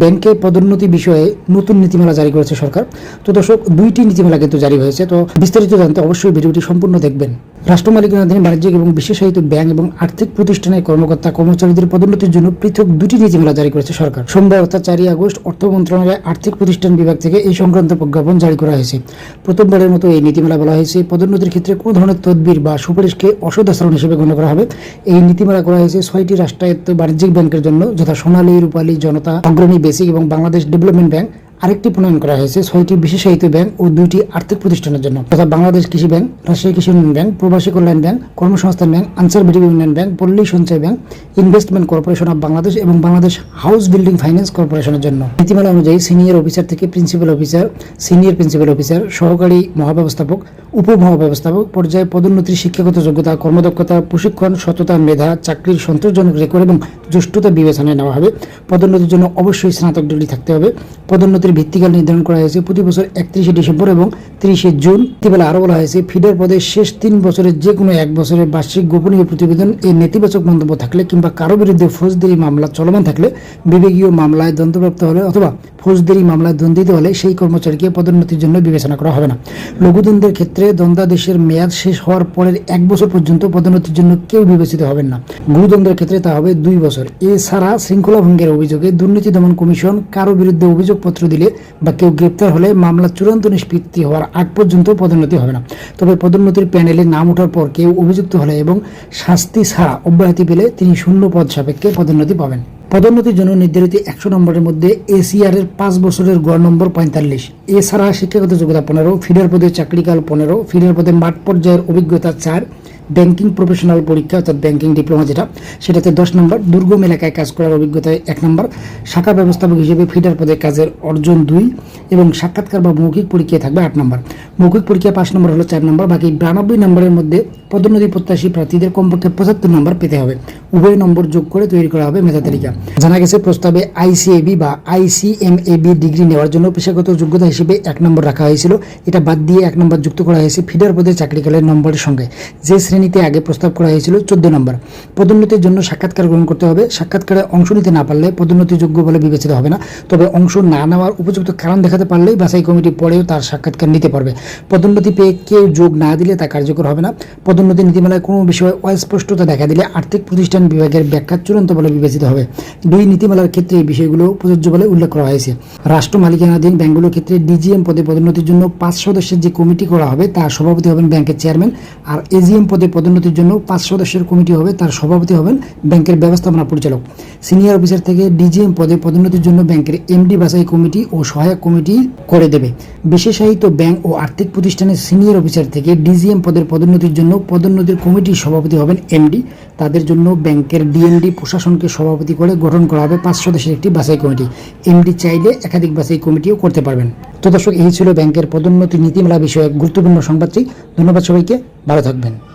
ব্যাংকে পদোন্নতি বিষয়ে নতুন নীতিমালা জারি করেছে সরকার। তো দর্শক, দুইটি নীতিমালা কিন্তু জারি হয়েছে। তো বিস্তারিত জানতে অবশ্যই ভিডিওটি সম্পূর্ণ দেখবেন। রাষ্ট্র মালিকানাধীন বাণিজ্যিক এবং বিশেষায়িত ব্যাংক এবং আর্থিক প্রতিষ্ঠানের কর্মকর্তা কর্মচারীদের পদোন্নতির জন্য পৃথক দুটি নীতিমালা জারি করেছে সরকার। সোমবার অর্থাৎ চারই আগস্ট অর্থ মন্ত্রণালয় আর্থিক প্রতিষ্ঠান বিভাগ থেকে এই সংক্রান্ত প্রজ্ঞাপন জারি করা হয়েছে। প্রথমবারের মতো এই নীতিমালা বলা হয়েছে। পদোন্নতির ক্ষেত্রে কোনো ধরনের তদবির বা সুপারিশকে অসৎ আচরণ হিসেবে গণ্য করা হবে? এই নীতিমালা করা হয়েছে ছয়টি রাষ্ট্রায়ত্ত বাণিজ্যিক ব্যাংকের জন্য, যথা সোনালী, রূপালী, জনতা, অগ্রণী বেসিক এবং বাংলাদেশ ডেভেলপমেন্ট ব্যাংক আরেকটি প্রণয়ন করা হয়েছে। ছয়টি বিশেষায়িত ব্যাংক ও দুইটি আর্থিক প্রতিষ্ঠানের জন্য। তথা বাংলাদেশ কৃষি ব্যাংক রাজশাহী কৃষি উন্নয়ন ব্যাংক, প্রবাসী কল্যাণ ব্যাংক, কর্মসংস্থান ব্যাংক, আনসার বিডিবি উন্নয়ন ব্যাংক, পল্লী সঞ্চয় bank, investment corporation of Bangladesh এবং বাংলাদেশ হাউস বিল্ডিং ফাইন্যান্স কর্পোরেশনের জন্য। নীতিমালা অনুযায়ী সিনিয়র অফিসার থেকে principal officer, senior principal officer, সহকারী মহাব্যবস্থাপক, উপমহাব্যবস্থাপক, পর্যায়ে পদোন্নতির শিক্ষাগত যোগ্যতা, কর্মদক্ষতা, প্রশিক্ষণ, সততা, মেধা, চাকরির সন্তোষজনক রেকর্ড এবং জ্যেষ্ঠতা বিবেচনায় নেওয়া হবে। পদোন্নতির জন্য অবশ্যই স্নাতক ডিগ্রি থাকতে হবে। পদোন্নতির ভিত্তিকাল নির্ধারণ করা হয়েছে প্রতি বছর একত্রিশে ডিসেম্বর এবং তিরিশে জুন। নীতিমালা আরও বলা হয়েছে, ফিডার পদে শেষ তিন বছরের যে কোনো এক বছরের বার্ষিক গোপনীয় প্রতিবেদন এর নেতিবাচক মন্তব্য থাকলে কিংবা কারও বিরুদ্ধে ফৌজদারি মামলা চলমান থাকলে বিবেকীয় মামলায় দন্তপ্রাপ্ত হলে অথবা ফৌজদারি মামলায় দ্বন্দ্বিত হলে সেই কর্মচারীকে পদোন্নতির জন্য বিবেচনা করা হবে না। লঘুদণ্ডের ক্ষেত্রে দ্বন্দ্বাদেশের মেয়াদ শেষ হওয়ার পরের এক বছর পর্যন্ত পদোন্নতির জন্য কেউ বিবেচিত হবেন না। গুরুদণ্ডের ক্ষেত্রে তা হবে দুই বছর। এছাড়া শৃঙ্খলা ভঙ্গের অভিযোগে দুর্নীতি দমন কমিশন কারও বিরুদ্ধে অভিযোগপত্র দিলে বা কেউ গ্রেপ্তার হলে মামলা চূড়ান্ত নিষ্পত্তি হওয়ার আগ পর্যন্ত পদোন্নতি হবে না। তবে পদোন্নতির প্যানেলে নাম ওঠার পর কেউ অভিযুক্ত হলে এবং শাস্তি ছাড়া অব্যাহতি পেলে তিনি শূন্য পদ সাপেক্ষে পদোন্নতি পাবেন। পদোন্নতির জন্য নির্ধারিত একশো নম্বরের মধ্যে এসিআর এর পাঁচ বছরের গড় নম্বর পঁয়তাল্লিশ। এছাড়া শিক্ষাগত যোগ্যতা পনেরো, ফিডার পদে চাকরিকাল পনেরো, ফিডার পদে মাঠ পর্যায়ের অভিজ্ঞতা চার ব্যাংকিং প্রফেশনাল পরীক্ষা, অর্থাৎ ব্যাংকিং ডিপ্লোমা যেটা, সেটাতে দশ নম্বর দুর্গম এলাকায় কাজ করার অভিজ্ঞতায় এক নম্বর শাখা ব্যবস্থাপক হিসেবে ফিডার পদে কাজের অর্জন দুই, এবং সাক্ষাৎকার বা মৌখিক পরীক্ষায় থাকবে আট নম্বর মৌখিক পরীক্ষা পাঁচ নম্বর হলো চার নম্বর বাকি বিরানব্বই নম্বরের মধ্যে পদোন্নতি প্রত্যাশী প্রার্থীদের কমপক্ষে পঁচাত্তর নম্বর পেতে হবে। উভয় নম্বর যোগ করে তৈরি করা হবে মেধা তালিকা। জানা গেছে প্রস্তাবে আইসিএবি বা আইসিএমএবি ডিগ্রি নেওয়ার জন্য পেশাগত যোগ্যতা হিসেবে এক নম্বর রাখা হয়েছিল। এটা বাদ দিয়ে এক নম্বর যুক্ত করা হয়েছে ফিডার পদে চাকরিকালের নম্বরের সঙ্গে। যে শ্রেণীতে আগে প্রস্তাব করা হয়েছিল চোদ্দ নম্বর। পদোন্নতির জন্য সাক্ষাৎকার গ্রহণ করতে হবে। সাক্ষাৎকারে অংশ নিতে না পারলে পদোন্নতিযোগ্য বলে বিবেচিত হবে না। তবে অংশ না নেওয়ার উপযুক্ত কারণ দেখাতে পারলেই বাছাই কমিটি পরেও তার সাক্ষাৎকার নিতে পারবে। পদোন্নতি পেয়ে কেউ যোগ না দিলে তা কার্যকর হবে না। পদোন্নতি নীতিমালায় কোনো বিষয়ে অস্পষ্টতা দেখা দিলে আর্থিক প্রতিষ্ঠান বিভাগের ব্যাখ্যা চূড়ান্ত বলে বিবেচিত হবে। দুই নীতিমালার ক্ষেত্রে এই বিষয়গুলো প্রযোজ্য বলে উল্লেখ করা হয়েছে। রাষ্ট্র মালিকানাধীন ব্যাংকগুলোর ক্ষেত্রে ডিজিএম পদে পদোন্নতির জন্য পাঁচ সদস্যের যে কমিটি করা হবে তার সভাপতি হবেন ব্যাংকের চেয়ারম্যান আর এজিএম পদে পদোন্নতির জন্য পাঁচ সদস্যের কমিটি হবে, তার সভাপতি হবেন ব্যাংকের ব্যবস্থাপনা পরিচালক। সিনিয়র অফিসার থেকে ডিজিএম পদে পদোন্নতির জন্য ব্যাংকের এমডি বাছাই কমিটি ও সহায়ক কমিটি করে দেবে। বিশেষায়িত ব্যাংক ও আর্থিক প্রতিষ্ঠানের সিনিয়র অফিসার থেকে ডিজিএম পদের পদোন্নতির জন্য পদোন্নতির কমিটির সভাপতি হবেন এমডি। তাদের জন্য ব্যাংকের ডিএমডি প্রশাসনকে সভাপতি করে গঠন করা হবে পাঁচ সদস্যের একটি বাছাই কমিটি। এমডি চাইলে একাধিক বাছাই কমিটিও করতে পারবেন। তো দর্শক, এই ছিল ব্যাংকের পদোন্নতি নীতিমালা বিষয়ে গুরুত্বপূর্ণ সংবাদটি। ধন্যবাদ সবাইকে, ভালো থাকবেন।